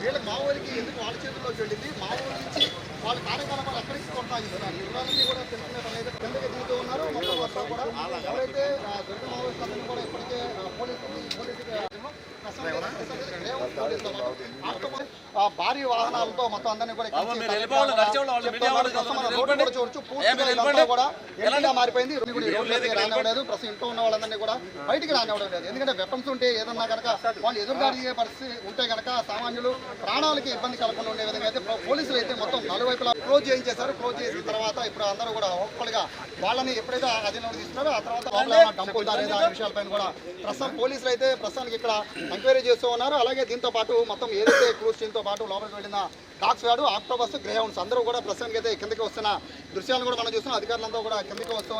వీళ్ళకి మా ఊరికి ఎందుకు వాళ్ళ చేతుల్లోకి వెళ్ళింది? మా ఊరి నుంచి వాళ్ళ కార్యకలాపాలు ఎక్కడికి కొనసాగిస్తున్నారు. వివరాలన్నీ కూడా తెలుసుకునే అయితే కిందకి దిగుతూ ఉన్నారు. మొత్తం మొత్తం కూడా ఎవరైతే దొరికిన మావోయిస్టులందరినీ కూడా ఇప్పటికే ఆ, పోలీసులు పోలీసులు భారీ వాహనాలతో మొత్తం అందరినీ కూడా. చూడొచ్చు ఏ, పూర్తిగా. కూడా మారిపోయింది. రానివ్వలేదు ప్రస్తుతం ఇంట్లో ఉన్న వాళ్ళందరినీ కూడా బయటికి రానివ్వడం లేదు. ఎందుకంటే వెపన్స్ ఉంటే ఏదన్నా కనుక వాళ్ళు ఎదురుదాడి పరిస్థితి ఉంటే కనుక సామాన్యులు ప్రాణాలకి ఇబ్బంది కలగకుండా ఉండే విధంగా అయితే పోలీసులు అయితే మొత్తం నలువైపులా క్లోజ్ చేయించేశారు. క్లోజ్ చేసిన తర్వాత ఇప్పుడు అందరూ కూడా ఒక్కడిగా వాళ్ళని ఎప్పుడైతే అధీనంలో తీసుకున్నారో ఆ తర్వాత డబ్బు ఉందా లేదా విషయాలపైన కూడా ప్రస్తుతం పోలీసులు అయితే ప్రస్తుతానికి ఇక్కడ ఎంక్వైరీ చేస్తూ ఉన్నారు. అలాగే దీంతో పాటు మొత్తం ఏదైతే క్రూజ్ టీమ్తో పాటు లోపలికి వెళ్ళిన డాక్స్ వ్యాడు ఆక్టోబస్ గ్రేహౌండ్స్ అందరూ కూడా ప్రస్తుతానికి అయితే కిందకి వస్తున్న దృశ్యాలను కూడా మనం చూస్తున్నాం. అధికారులంతా కూడా కిందకి వస్తూ